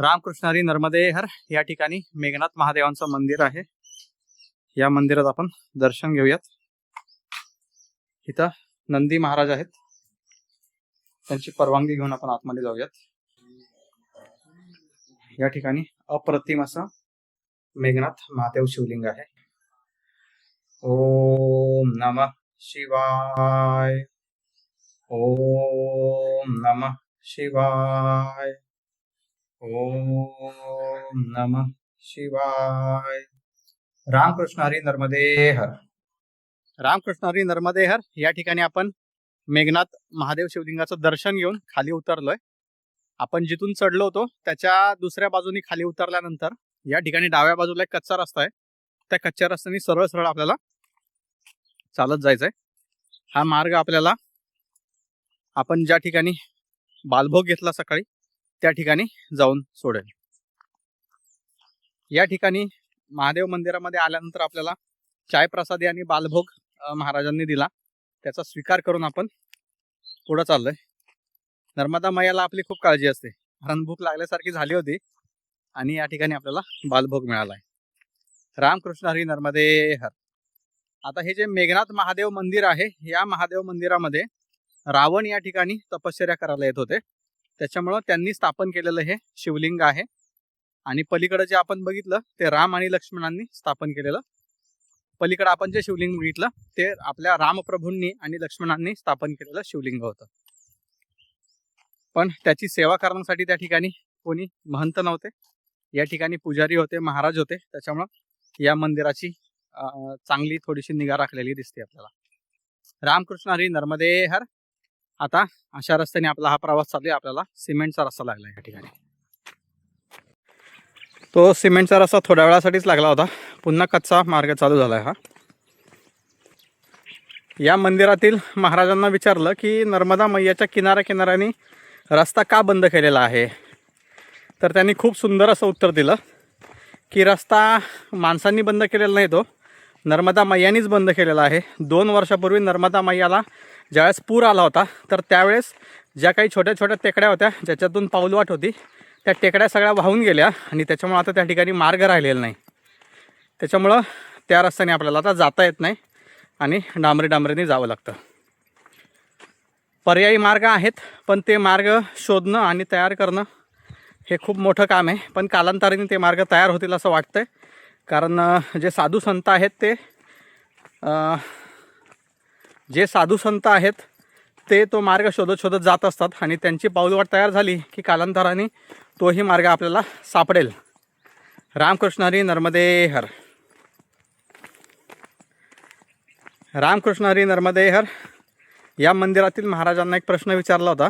रामकृष्णारी नर्मदे हर या ठिकाणी मेघनाथ महादेवांचं मंदिर आहे. या मंदिरात आपण दर्शन घेऊयात. इथं नंदी महाराज आहेत. त्यांची परवानगी घेऊन आपण आतमध्ये जाऊयात. या ठिकाणी अप्रतिम असं मेघनाथ महादेव शिवलिंग आहे. ओम नम शिवाय. ओम नम शिवाय. ओम नम शिवाय। रामकृष्ण हरी नर्मदे हर। रामकृष्ण हरी नर्मदे हर। या ठिकाणी आपण मेघनाथ महादेव शिवलिंगाचं दर्शन घेऊन खाली उतरलोय. आपण जिथून चढलो होतो त्याच्या दुसऱ्या बाजूनी खाली उतरल्यानंतर या ठिकाणी डाव्या बाजूला एक कच्चा रस्ता आहे. त्या कच्च्या रस्त्याने सरळ सरळ आपल्याला चालत जायचंय. हा मार्ग आपल्याला आपण ज्या ठिकाणी बालभोग घेतला सकाळी त्या ठिकाणी जाऊन सोडेल. या ठिकाणी महादेव मंदिरामध्ये आल्यानंतर आपल्याला चाय प्रसादी आणि बालभोग महाराजांनी दिला. त्याचा स्वीकार करून आपण पुढं चाललोय. नर्मदा मैयाला आपली खूप काळजी असते. कारण भूक लागल्यासारखी झाली होती आणि या ठिकाणी आपल्याला बालभोग मिळालाय. रामकृष्ण हरी नर्मदे हर. आता हे जे मेघनाथ महादेव मंदिर आहे या महादेव मंदिरामध्ये रावण या ठिकाणी तपश्चर्या करायला येत होते. त्याच्यामुळं त्यांनी स्थापन केलेलं हे शिवलिंग आहे. आणि पलीकडे जे आपण बघितलं ते राम आणि लक्ष्मणांनी स्थापन केलेलं. पलीकडे आपण जे शिवलिंग बघितलं ते आपल्या रामप्रभूंनी आणि लक्ष्मणांनी स्थापन केलेलं शिवलिंग होतं. पण त्याची सेवा करण्यासाठी त्या ठिकाणी कोणी महंत नव्हते. या ठिकाणी पुजारी होते महाराज होते. त्याच्यामुळं या मंदिराची चांगली थोडीशी निगा राखलेली दिसते आपल्याला. रामकृष्ण हरी नर्मदे हर. आता अशा रस्त्याने आपला हा प्रवास चालू आहे. आपल्याला सिमेंटचा रस्ता लागला या ठिकाणी. तो सिमेंटचा रस्ता थोड्या वेळासाठीच लागला होता. पुन्हा कच्चा मार्ग चालू झाला आहे हा. या मंदिरातील महाराजांना विचारलं की नर्मदा मैयाच्या किनाऱ्या किनाऱ्याने रस्ता का बंद केलेला आहे? तर त्यांनी खूप सुंदर असं उत्तर दिलं की रस्ता माणसांनी बंद केलेला नाही तो. नर्मदा मैयानीच बंद केलेला आहे. दोन वर्षापूर्वी नर्मदा मैयाला ज्यावेळेस पूर आला होता तर त्यावेळेस ज्या काही छोट्या छोट्या टेकड्या होत्या ज्याच्यातून पाऊलवाट होती त्या टेकड्या सगळ्या वाहून गेल्या आणि त्याच्यामुळं आता त्या ठिकाणी मार्ग राहिलेला नाही. त्याच्यामुळं त्या रस्त्याने आपल्याला आता जाता येत नाही आणि डांबरी डांबरीने जावं लागतं. पर्यायी मार्ग आहेत पण ते मार्ग शोधणं आणि तयार करणं हे खूप मोठं काम आहे. पण कालांतराने ते मार्ग तयार होतील असं वाटतंय. कारण जे साधू संत आहेत ते जे साधू संत आहेत ते तो मार्ग शोधत शोधत जात असतात आणि त्यांची पाऊलवाट तयार झाली की कालांतराने तोही मार्ग आपल्याला सापडेल. रामकृष्ण हरी नर्मदे हर. रामकृष्ण हरी नर्मदे हर. या मंदिरातील महाराजांना एक प्रश्न विचारला होता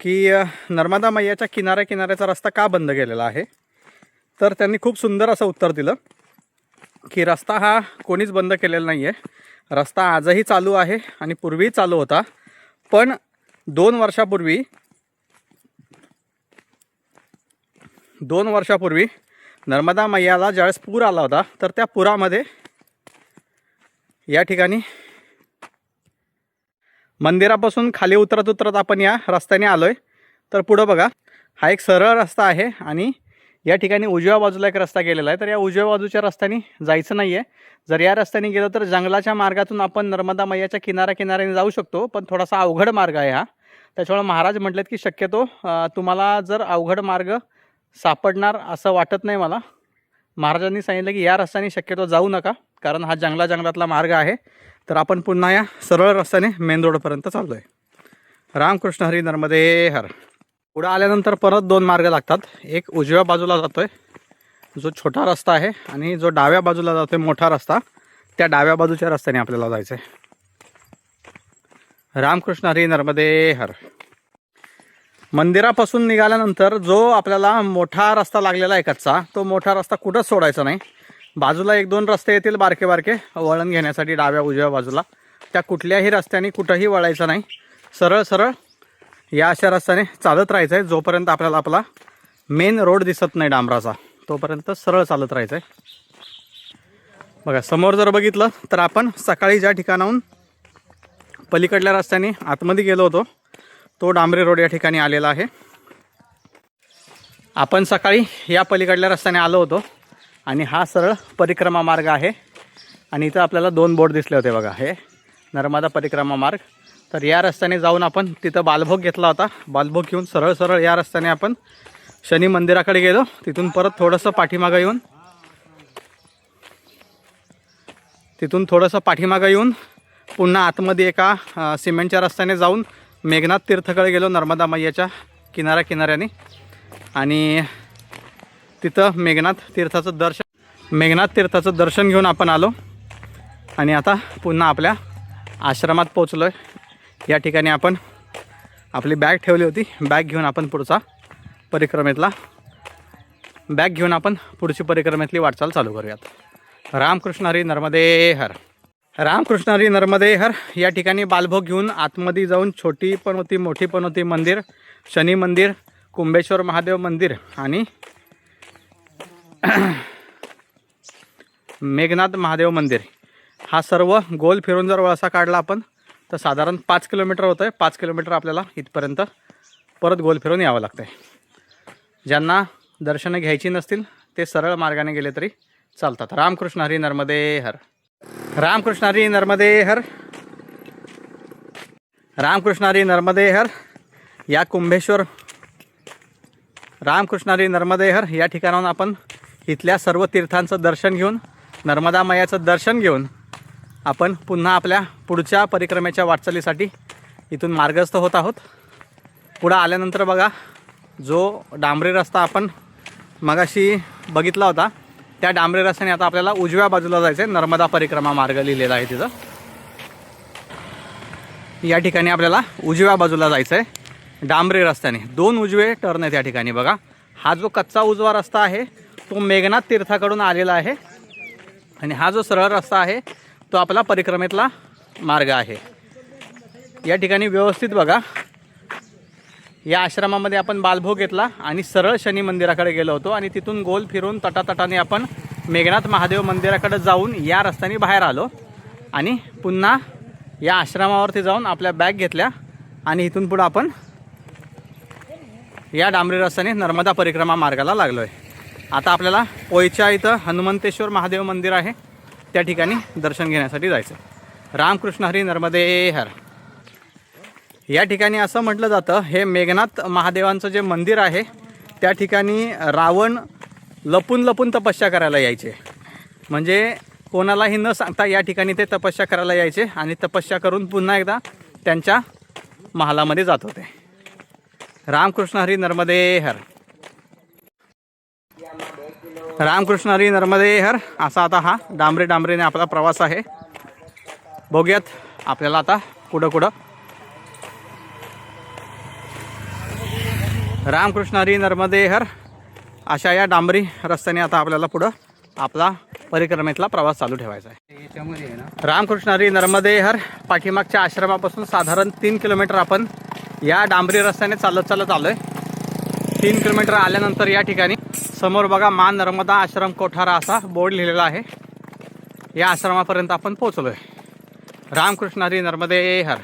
की नर्मदा मैयाच्या किनाऱ्या किनाऱ्याचा रस्ता का बंद केलेला आहे? तर त्यांनी खूप सुंदर असं उत्तर दिलं की रस्ता हा कोणीच बंद केलेला नाही आहे रस्ता आजही चालू आहे आणि पूर्वीही चालू होता. पण दोन वर्षापूर्वी दोन वर्षापूर्वी नर्मदा मैयाला ज्यावेळेस पूर आला होता तर त्या पुरामध्ये या ठिकाणी मंदिरापासून खाली उतरत उतरत आपण या रस्त्याने आलोय. तर पुढं बघा हा एक सरळ रस्ता आहे आणि या ठिकाणी उजव्या बाजूला एक रस्ता गेलेला आहे. तर या उजव्या बाजूच्या रस्त्याने जायचं नाही आहे जर या रस्त्याने गेलं तर जंगलाच्या मार्गातून आपण नर्मदा मैयाच्या किनाऱ्या किनाऱ्याने जाऊ शकतो पण थोडासा अवघड मार्ग आहे हा. त्याच्यामुळे महाराज म्हटलेत की शक्यतो तुम्हाला जर अवघड मार्ग सापडणार असं वाटत नाही मला महाराजांनी सांगितलं की या रस्त्याने शक्यतो जाऊ नका कारण हा जंगला जंगलातला मार्ग आहे. तर आपण पुन्हा या सरळ रस्त्याने मेन रोडपर्यंत चाललो आहे रामकृष्ण हरी नर्मदे हर. पुढं आल्यानंतर परत दोन मार्ग लागतात. एक उजव्या बाजूला जातो आहे जो छोटा रस्ता आहे आणि जो डाव्या बाजूला जातो आहे मोठा रस्ता. त्या डाव्या बाजूच्या रस्त्याने आपल्याला जायचं आहे रामकृष्ण हरी नर्मदे हर. मंदिरापासून निघाल्यानंतर जो आपल्याला मोठा रस्ता लागलेला आहे कच्चा तो मोठा रस्ता कुठंच सोडायचा नाही. बाजूला एक दोन रस्ते येतील बारके बारके वळण घेण्यासाठी डाव्या उजव्या बाजूला. त्या कुठल्याही रस्त्याने कुठंही वळायचं नाही. सरळ सरळ या अशा रस्त्याने चालत राहायचं आहे जोपर्यंत आपल्याला आपला मेन रोड दिसत नाही डांबराचा तोपर्यंत सरळ चालत राहायचं आहे बघा समोर जर बघितलं तर आपण सकाळी ज्या ठिकाणाहून पलीकडल्या रस्त्याने आतमध्ये गेलो होतो तो डांबरी रोड या ठिकाणी आलेला आहे. आपण सकाळी या पलीकडल्या रस्त्याने आलो होतो आणि हा सरळ परिक्रमा मार्ग आहे. आणि इथं आपल्याला दोन बोर्ड दिसले होते बघा. हे नर्मदा परिक्रमा मार्ग तर या रस्त्याने जाऊन आपण तिथं बालभोग घेतला होता. बालभोग घेऊन सरळ सरळ या रस्त्याने आपण शनी मंदिराकडे गेलो. तिथून परत थोडंसं पाठीमागं येऊन तिथून थोडंसं पाठीमागं येऊन पुन्हा आतमध्ये एका सिमेंटच्या रस्त्याने जाऊन मेघनाथ तीर्थकडे गेलो नर्मदा मैयाच्या किनाऱ्या किनाऱ्याने. आणि तिथं मेघनाथ तीर्थाचं दर्शन मेघनाथ तीर्थाचं दर्शन घेऊन आपण आलो. आणि आता पुन्हा आपल्या आश्रमात पोचलो आहे या ठिकाणी आपण आपली बॅग ठेवली होती. बॅग घेऊन आपण पुढचा परिक्रमेतला बॅग घेऊन आपण पुढची परिक्रमेतली वाटचाल चालू करूयात. रामकृष्ण हरी नर्मदे हर. रामकृष्ण हरी नर्मदे हर या ठिकाणी बालभोग घेऊन आतमध्ये जाऊन छोटी पण होती मोठी पण होती मंदिर शनी मंदिर कुंभेश्वर महादेव मंदिर आणि मेघनाथ महादेव मंदिर. हा सर्व गोल फिरून जर वळसा काढला आपण तर साधारण पाच किलोमीटर होतं आहे पाच किलोमीटर आपल्याला इथपर्यंत परत गोल फिरून यावं लागतं आहे ज्यांना दर्शनं घ्यायची नसतील ते सरळ मार्गाने गेले तरी चालतात. रामकृष्ण हरी नर्मदे हर. रामकृष्ण हरी नर्मदे हर. रामकृष्ण हरी नर्मदे हर. या कुंभेश्वर रामकृष्ण हरी नर्मदे हर. या ठिकाणाहून आपण इथल्या सर्व तीर्थांचं दर्शन घेऊन नर्मदा मयाचं दर्शन घेऊन आपण पुन्हा आपल्या पुढच्या परिक्रमेच्या वाटचालीसाठी इथून मार्गस्थ होत आहोत. पुढं आल्यानंतर बघा जो डांबरी रस्ता आपण मगाशी बघितला होता त्या डांबरी रस्त्याने आता आपल्याला उजव्या बाजूला जायचं आहे नर्मदा परिक्रमा मार्ग लिहिलेला आहे तिथं. या ठिकाणी आपल्याला उजव्या बाजूला जायचं आहे डांबरी रस्त्याने. दोन उजवे टर्न आहेत या ठिकाणी बघा. हा जो कच्चा उजवा रस्ता आहे तो मेघनाथ तीर्थाकडून आलेला आहे. आणि हा जो सरळ रस्ता आहे तो आपला परिक्रमेतला मार्ग आहे. या ठिकाणी व्यवस्थित बघा. या आश्रमामध्ये आपण बालभोग घेतला आणि सरळ शनी मंदिराकडे गेलो होतो आणि तिथून गोल फिरून तटातटाने आपण मेघनाथ महादेव मंदिराकडे जाऊन या रस्त्याने बाहेर आलो. आणि पुन्हा या आश्रमावरती जाऊन आपल्या बॅग घेतल्या आणि इथून पुढं आपण या डांबरी रस्त्याने नर्मदा परिक्रमा मार्गाला लागलो आहे आता आपल्याला पोयच्या इथं हनुमंतेश्वर महादेव मंदिर आहे. त्या ठिकाणी दर्शन घेण्यासाठी जायचं. रामकृष्ण हरी नर्मदे हर. या ठिकाणी असं म्हटलं जातं हे मेघनाथ महादेवांचं जे मंदिर आहे त्या ठिकाणी रावण लपून लपून तपस्या करायला यायचे. म्हणजे कोणालाही न सांगता या ठिकाणी ते तपस्या करायला यायचे आणि तपस्या करून पुन्हा एकदा त्यांच्या महालामध्ये जात होते. रामकृष्ण हरी नर्मदे हर. रामकृष्ण हरी नर्मदे हर. असा आता हा डांबरे डांबरेने आपला प्रवास आहे. बघूयात आपल्याला आता कुठं कुठं रामकृष्ण हरी नर्मदे हर. अशा या डांबरी रस्त्याने आता आपल्याला पुढं आपला परिक्रमेतला प्रवास चालू ठेवायचा आहे. रामकृष्ण हरी नर्मदे हर. पाठीमागच्या आश्रमापासून साधारण तीन किलोमीटर आपण या डांबरी रस्त्याने चालत चालत आलोय. तीन किलोमीटर आल्यानंतर या ठिकाणी समोर बघा मा नर्मदा आश्रम कोठारा असा बोर्ड लिहिलेला आहे. या आश्रमापर्यंत आपण पोहोचलोय. रामकृष्ण हरी नर्मदे हर.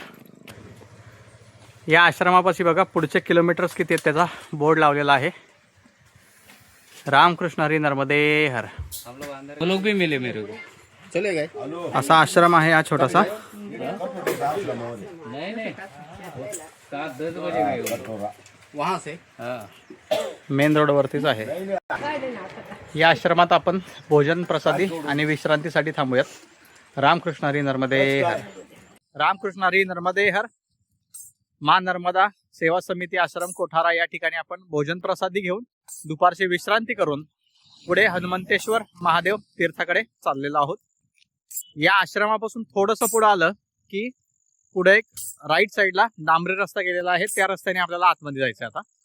या आश्रमापाशी बघा पुढचे किलोमीटर्स किती आहेत त्याचा बोर्ड लावलेला आहे. रामकृष्ण हरी नर्मदे हर. वो लोग भी मिले मेरे को। चले गए। असा आश्रम आहे हा छोटासा. नहीं नहीं। मेन रोडवरतीच आहे. या आश्रमात आपण भोजन प्रसादी आणि विश्रांतीसाठी थांबूयात. रामकृष्ण हरी नर्मदे हर. रामकृष्ण हरी नर्मदे हर. मा नर्मदा सेवा समिती आश्रम कोठारा या ठिकाणी आपण भोजन प्रसादी घेऊन दुपारची विश्रांती करून पुढे हनुमंतेश्वर महादेव तीर्थाकडे चाललेलो आहोत. या आश्रमापासून थोडंसं पुढं आलं की पुढे एक राईट साईडला डांबरी रस्ता गेलेला आहे. त्या रस्त्याने आपल्याला आतमध्ये जायचं आहे आता.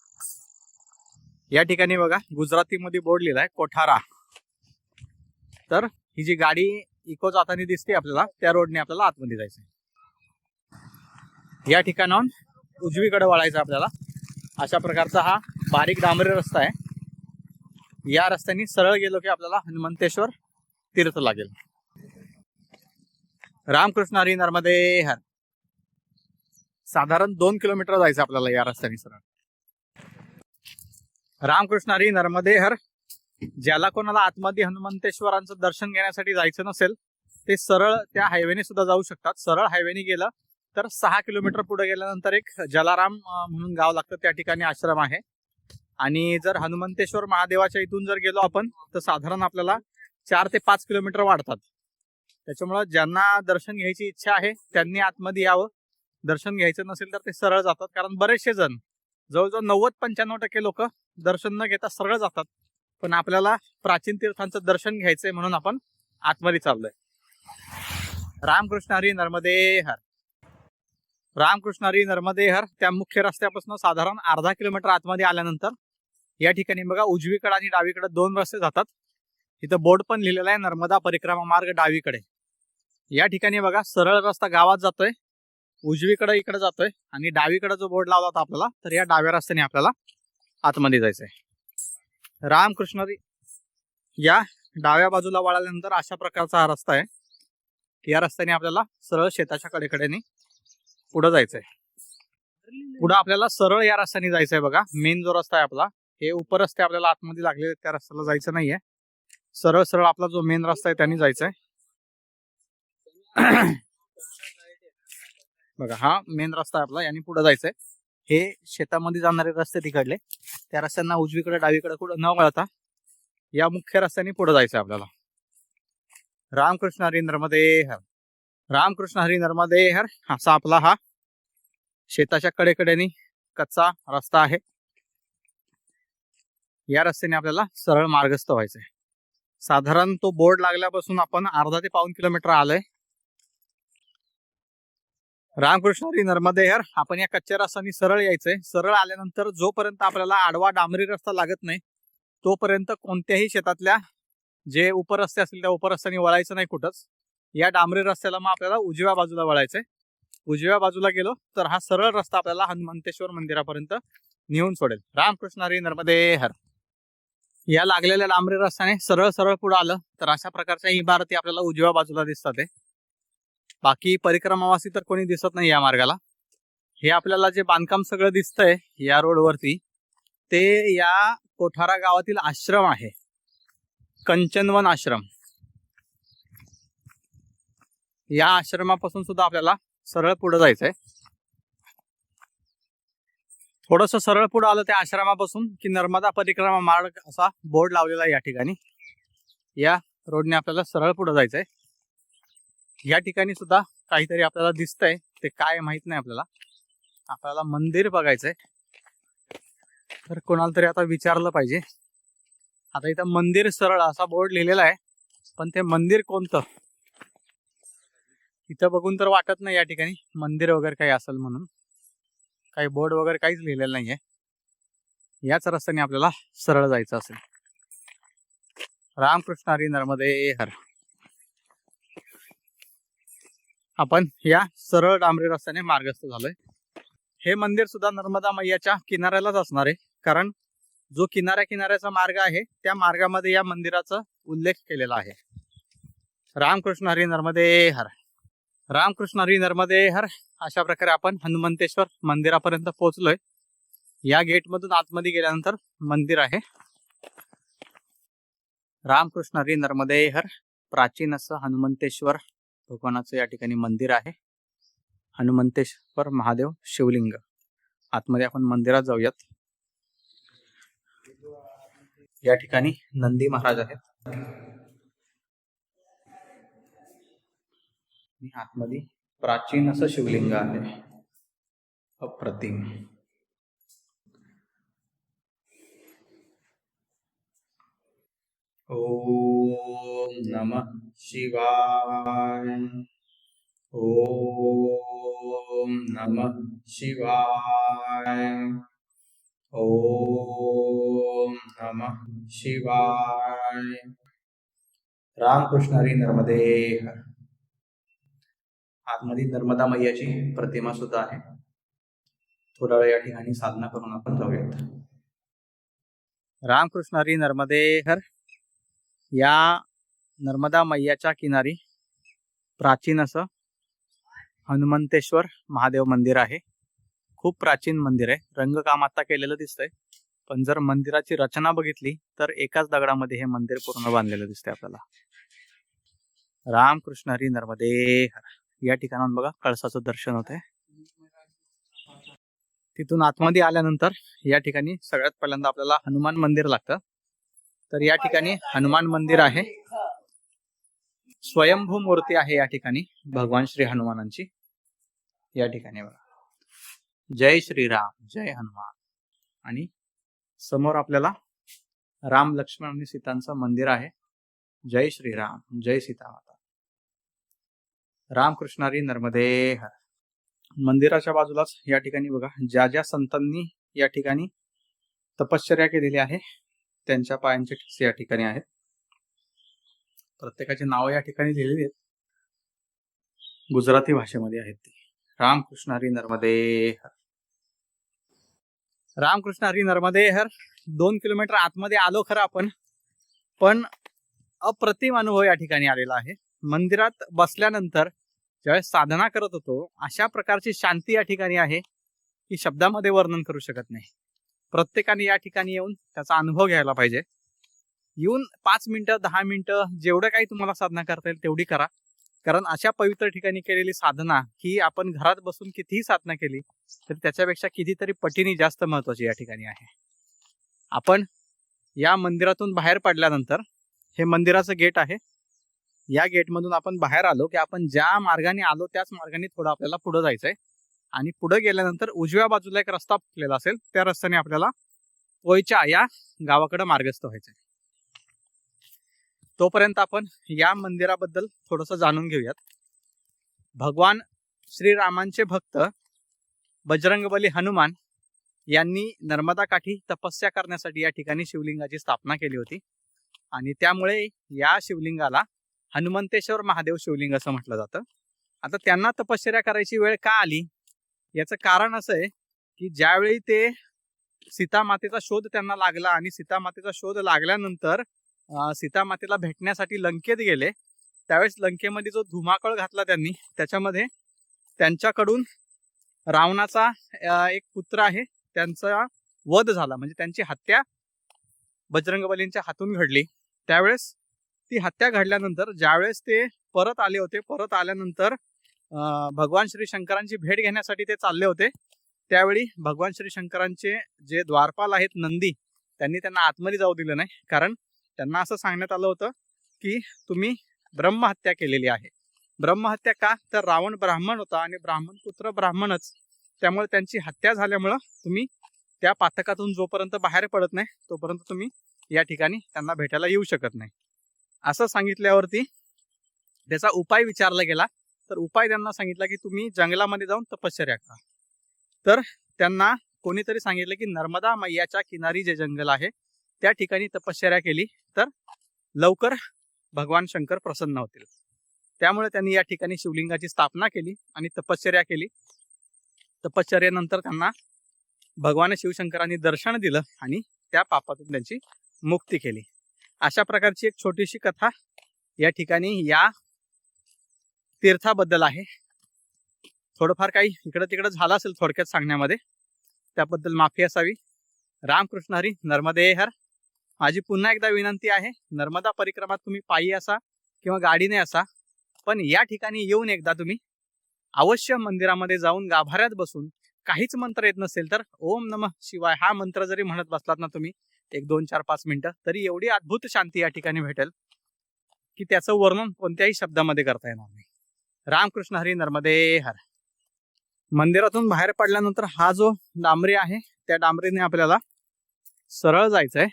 या ठिकाणी बघा गुजरातीमध्ये बोर्ड लिहिलाय आहे कोठारा. तर ही जी गाडी इको जाताना दिसते आपल्याला त्या रोडने आपल्याला आतमध्ये जायचं या ठिकाणाहून उजवीकडे वळायचं आपल्याला. अशा प्रकारचा हा बारीक डांबरी रस्ता आहे. या रस्त्याने सरळ गेलो की आपल्याला हनुमंतेश्वर तीर्थ लागेल. रामकृष्ण हरी नर्मदे हर. साधारण दोन किलोमीटर जायचं आपल्याला या रस्त्याने सरळ. रामकृष्ण हरी नर्मदे हर ज्याला कोणाला आतमध्ये हनुमंतेश्वरांचं दर्शन घेण्यासाठी जायचं नसेल ते सरळ त्या हायवेने सुद्धा जाऊ शकतात. सरळ हायवेने गेलं तर सहा किलोमीटर पुढे गेल्यानंतर एक जलाराम म्हणून गाव लागतं. त्या ठिकाणी आश्रम आहे. आणि जर हनुमंतेश्वर महादेवाच्या इथून जर गेलो आपण तर साधारण आपल्याला चार ते पाच किलोमीटर वाढतात. त्याच्यामुळं ज्यांना दर्शन घ्यायची इच्छा आहे त्यांनी आतमध्ये यावं. दर्शन घ्यायचं नसेल तर ते सरळ जातात. कारण बरेचसे जण जवळजवळ नव्वद पंच्याण्णव टक्के लोक दर्शन न घेता सरळ जातात. पण आपल्याला प्राचीन तीर्थांचं दर्शन घ्यायचंय म्हणून आपण आतमध्ये चाललोय. रामकृष्ण हरी नर्मदे हर. रामकृष्ण हरी नर्मदे हर. त्या मुख्य रस्त्यापासून साधारण अर्धा किलोमीटर आतमध्ये आल्यानंतर या ठिकाणी बघा उजवीकडे आणि डावीकडे दोन रस्ते जातात. इथं बोर्ड पण लिहिलेला आहे नर्मदा परिक्रमा मार्ग डावीकडे. या ठिकाणी बघा सरळ रस्ता गावात जातोय. उजवीकडे इकडे जातोय आणि डावीकडे जो बोर्ड लावला होता आपल्याला तर या डाव्या रस्त्याने आपल्याला आतमध्ये जायचंय. रामकृष्ण या डाव्या बाजूला वळाल्यानंतर अशा प्रकारचा हा रस्ता आहे. या रस्त्याने आपल्याला सरळ शेताच्या कडेकडेने पुढे जायचंय. पुढे आपल्याला सरळ या रस्त्याने जायचंय बघा. मेन जो रस्ता आहे आपला हे उपरस्ते आपल्याला आतमध्ये लागले त्या रस्त्याला जायचं नाहीये. सरळ सरळ आपला जो मेन रस्ता आहे त्याने जायचंय. बघा हा मेन रस्ता आहे आपला याने पुढे जायचंय. हे शेतामध्ये जाणारे रस्ते तिकडले. त्या रस्त्यांना उजवीकडे डावीकडे कुठं न वळता या मुख्य रस्त्याने पुढे आहे आपल्याला. रामकृष्ण हरी नर्मदे हर. रामकृष्ण हरी नर्मदे हर. असा आपला हा शेताच्या कडेकडेने कच्चा रस्ता आहे. या रस्त्याने आपल्याला सरळ मार्गस्थ व्हायचंय. साधारण तो बोर्ड लागल्यापासून आपण अर्धा ते पाऊन किलोमीटर आलोय. रामकृष्ण हरी नर्मदे हर. आपण या कच्च्या रस्त्याने सरळ यायचंय. सरळ आल्यानंतर जोपर्यंत आपल्याला आडवा डांबरी रस्ता लागत नाही तोपर्यंत कोणत्याही शेतातल्या जे उपरस्ते असतील त्या उपरस्त्याने वळायचं नाही कुठंच. या डांबरी रस्त्याला मग आपल्याला उजव्या बाजूला वळायचंय. उजव्या बाजूला गेलो तर हा सरळ रस्ता आपल्याला हनुमंतेश्वर मंदिरापर्यंत नेऊन सोडेल. रामकृष्ण हरी नर्मदे हर. या लागलेल्या डांबरी रस्त्याने सरळ सरळ पुढे आलं तर अशा प्रकारच्या इमारती आपल्याला उजव्या बाजूला दिसतात आहे. बाकी परिक्रमावासी तर कोणी दिसत नाही या मार्गाला. हे आपल्याला जे बांधकाम सगळं दिसतंय या रोडवरती ते या कोठारा गावातील आश्रम आहे. कंचनवन आश्रम. या आश्रमापासून सुद्धा आपल्याला सरळ पुढे जायचंय. थोडस सरळ पुढे आलं त्या आश्रमापासून की नर्मदा परिक्रमा मार्ग असा बोर्ड लावलेला आहे या ठिकाणी. या रोडने आपल्याला सरळ पुढे जायचंय. या ठिकाणी सुद्धा काहीतरी आपल्याला दिसतंय. ते काय माहीत नाही आपल्याला. आपल्याला मंदिर बघायचंय. तर कोणाला तरी आता विचारलं पाहिजे. आता इथं मंदिर सरळ असा बोर्ड लिहिलेला आहे. पण ते मंदिर कोणतं? इथं बघून तर वाटत नाही या ठिकाणी. मंदिर वगैरे काही असेल म्हणून. काही बोर्ड वगैरे काहीच लिहिलेलं नाहीये. याच रस्त्याने आपल्याला सरळ जायचं असेल. रामकृष्ण हरी नर्मदे हर. आपण या सरळ डांबरी रस्त्याने मार्गस्थ झालोय. हे मंदिर सुद्धा नर्मदा मैयाच्या किनाऱ्यालाच असणार आहे. कारण जो किनाऱ्या किनाऱ्याचा मार्ग आहे त्या मार्गामध्ये या मंदिराचा उल्लेख केलेला आहे. रामकृष्ण हरी नर्मदे हर. रामकृष्ण हरी नर्मदे हर. अशा प्रकारे आपण हनुमंतेश्वर मंदिरापर्यंत पोहोचलोय. या गेटमधून आतमध्ये गेल्यानंतर मंदिर आहे. रामकृष्ण हरी नर्मदे हर. प्राचीन असं हनुमंतेश्वर भगवानाचं या ठिकाणी मंदिर आहे. हनुमंतेश्वर महादेव शिवलिंग. आतमध्ये आपण मंदिरात जाऊयात. या ठिकाणी नंदी महाराज आहेत. आतमध्ये प्राचीन असं शिवलिंग आहे. अप्रतिम. ओम नमः. शिवाय। ॐ नमः शिवाय। ॐ नमः शिवाय। रामकृष्ण हरी नर्मदे। आतमध्ये नर्मदा मैयाची प्रतिमा सुद्धा आहे. थोडा वेळ या ठिकाणी साधना करून आपण जाऊयात. रामकृष्ण हरी नर्मदे हर. या नर्मदा मैयाच्या किनारी प्राचीन असं हनुमंतेश्वर महादेव मंदिर आहे. खूप प्राचीन मंदिर आहे. रंगकाम आता केलेलं दिसतंय. पण जर मंदिराची रचना बघितली तर एकाच दगडामध्ये हे मंदिर पूर्ण बांधलेलं दिसतंय आपल्याला. रामकृष्ण हरी नर्मदे. या ठिकाणाहून बघा कळसाचं दर्शन होत आहे तिथून आतमध्ये आल्यानंतर या ठिकाणी सगळ्यात पहिल्यांदा आपल्याला हनुमान मंदिर लागतं. तर या ठिकाणी हनुमान मंदिर आहे. स्वयंभू मूर्ती आहे या ठिकाणी भगवान श्री हनुमानांची. या ठिकाणी बघा. जय श्रीराम जय हनुमान. आणि समोर आपल्याला राम लक्ष्मण आणि सीतांचं मंदिर आहे. जय श्रीराम जय सीता माता. रामकृष्णारी नर्मदे हर. मंदिराच्या बाजूलाच या ठिकाणी बघा ज्या ज्या संतांनी या ठिकाणी तपश्चर्या केलेली आहे त्यांच्या पायांचे ठिसे या ठिकाणी आहेत. प्रत्येकाची नावं या ठिकाणी लिहिलेली आहेत. गुजराती भाषेमध्ये आहेत ती. रामकृष्ण हरी नर्मदे हर. रामकृष्ण हरी नर्मदे हर. दोन किलोमीटर आतमध्ये आलो खरं आपण. पण अप्रतिम अनुभव या ठिकाणी आलेला आहे. मंदिरात बसल्यानंतर ज्यावेळेस साधना करत होतो अशा प्रकारची शांती या ठिकाणी आहे की शब्दामध्ये वर्णन करू शकत नाही. प्रत्येकाने या ठिकाणी येऊन त्याचा अनुभव घ्यायला पाहिजे. येऊन पाच मिनिटं दहा मिनिटं जेवढं काही तुम्हाला साधना करता येईल तेवढी करा. कारण अशा पवित्र ठिकाणी केलेली साधना ही आपण घरात बसून कितीही साधना केली तरी त्याच्यापेक्षा कितीतरी पटीने जास्त महत्वाची या ठिकाणी आहे. आपण या मंदिरातून बाहेर पडल्यानंतर हे मंदिराचं गेट आहे. या गेटमधून आपण बाहेर आलो की आपण ज्या मार्गाने आलो त्याच मार्गाने थोडं आपल्याला पुढे जायचंय. आणि पुढे गेल्यानंतर उजव्या बाजूला एक रस्ता फुटलेला असेल त्या रस्त्याने आपल्याला पोयच्या या गावाकडे मार्गस्थ व्हायचंय. तोपर्यंत आपण या मंदिराबद्दल थोडस जाणून घेऊयात. भगवान श्रीरामांचे भक्त बजरंगबली हनुमान यांनी नर्मदा काठी तपस्या करण्यासाठी या ठिकाणी शिवलिंगाची स्थापना केली होती. आणि त्यामुळे या शिवलिंगाला हनुमंतेश्वर महादेव शिवलिंग असं म्हटलं जातं. आता त्यांना तपश्चर्या करायची वेळ का आली? याचं कारण असं आहे की ज्यावेळी ते सीतामातेचा शोध त्यांना लागला आणि सीतामातेचा शोध लागल्यानंतर सीतामातेला भेटण्यासाठी लंकेत गेले. त्यावेळेस लंकेमध्ये जो धुमाकळ घातला त्यांनी त्याच्यामध्ये त्यांच्याकडून रावणाचा एक पुत्र आहे त्यांचा वध झाला. म्हणजे त्यांची हत्या बजरंगबलींच्या हातून घडली. त्यावेळेस ती हत्या घडल्यानंतर ज्यावेळेस ते परत आले होते परत आल्यानंतर भगवान श्री शंकरांची भेट घेण्यासाठी ते चालले होते. त्यावेळी भगवान श्री शंकरांचे जे द्वारपाल आहेत नंदी त्यांनी त्यांना आतमध्ये जाऊ दिलं नाही. कारण त्यांना असं सांगण्यात आलं होतं की तुम्ही ब्रह्महत्या केलेली आहे. ब्रह्महत्या का? तर रावण ब्राह्मण होता आणि ब्राह्मण पुत्र ब्राह्मणच. त्यामुळे त्यांची हत्या झाल्यामुळं तुम्ही त्या पातकातून जोपर्यंत बाहेर पडत नाही तोपर्यंत तुम्ही या ठिकाणी त्यांना भेटायला येऊ शकत नाही. असं सांगितल्यावरती त्याचा उपाय विचारला गेला. तर उपाय त्यांना सांगितला की तुम्ही जंगलामध्ये जाऊन तपश्चर्या करा. तर त्यांना कोणीतरी सांगितलं की नर्मदा मैयाच्या किनारी जे जंगल आहे त्या ठिकाणी तपश्चर्या केली तर लवकर भगवान शंकर प्रसन्न होतील. त्यामुळे त्यांनी या ठिकाणी शिवलिंगाची स्थापना केली आणि तपश्चर्या केली. तपश्चर्यानंतर त्यांना भगवान शिवशंकरांनी दर्शन दिलं आणि त्या पापातून त्यांची मुक्ती केली. अशा प्रकारची एक छोटीशी कथा या ठिकाणी या तीर्थाबद्दल आहे. थोडंफार काही इकडं तिकडं झालं असेल थोडक्यात सांगण्यामध्ये. त्याबद्दल माफी असावी. रामकृष्ण हरी नर्मदे हर. माझी पुन्हा एकदा विनंती आहे नर्मदा परिक्रमात तुम्ही पायी असा किंवा गाडीने असा पण या ठिकाणी येऊन एकदा तुम्ही अवश्य मंदिरामध्ये जाऊन गाभाऱ्यात बसून काहीच मंत्र येत नसेल तर ओम नम शिवाय हा मंत्र जरी म्हणत बसलात ना तुम्ही एक दोन चार पाच मिनिटं तरी एवढी अद्भुत शांती या ठिकाणी भेटेल की त्याचं वर्णन कोणत्याही शब्दामध्ये करता येणार नाही. रामकृष्ण हरी नर्मदे हर. मंदिरातून बाहेर पडल्यानंतर हा जो डांबरी आहे त्या डांबरीने आपल्याला सरळ जायचंय.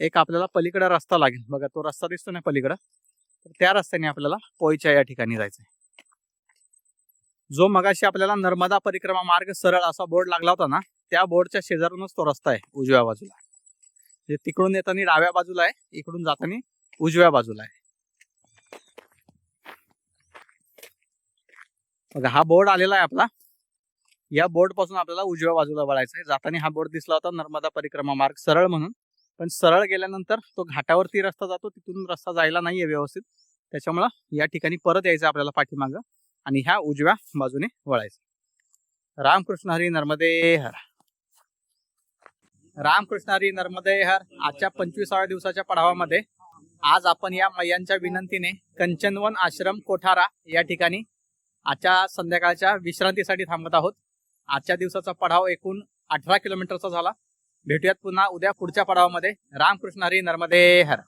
एक आपल्याला पलीकडे रस्ता लागेल. बघा तो रस्ता दिसतो ना पलीकडं? तर त्या रस्त्याने आपल्याला पोयच्या या ठिकाणी जायचंय. जो मगाशी आपल्याला नर्मदा परिक्रमा मार्ग सरळ असा बोर्ड लागला होता ना त्या बोर्डच्या शेजारूनच तो रस्ता आहे उजव्या बाजूला. म्हणजे तिकडून येताना डाव्या बाजूला आहे इकडून जाताना उजव्या बाजूला आहे. बघा हा बोर्ड आलेला आहे आपला. या बोर्डपासून आपल्याला उजव्या बाजूला वळायचं आहे जाताना हा बोर्ड दिसला होता नर्मदा परिक्रमा मार्ग सरळ म्हणून. पण सरळ गेल्यानंतर तो घाटावरती रस्ता जातो तिथून रस्ता जायला नाहीये व्यवस्थित. त्याच्यामुळं या ठिकाणी परत यायचं आपल्याला पाठीमागं आणि ह्या उजव्या बाजूने वळायचं. रामकृष्ण हरी नर्मदे हर. रामकृष्ण हरी नर्मदे हर. आजच्या पंचवीसाव्या दिवसाच्या पडावामध्ये आज आपण या मैयांच्या विनंतीने कंचनवन आश्रम कोठारा या ठिकाणी आजच्या संध्याकाळच्या विश्रांतीसाठी थांबत आहोत. आजच्या दिवसाचा पडाव एकूण अठरा किलोमीटरचा झाला. भेटूयात पुन्हा उद्या पुढच्या पडावामध्ये. रामकृष्ण हरी नर्मदे हर.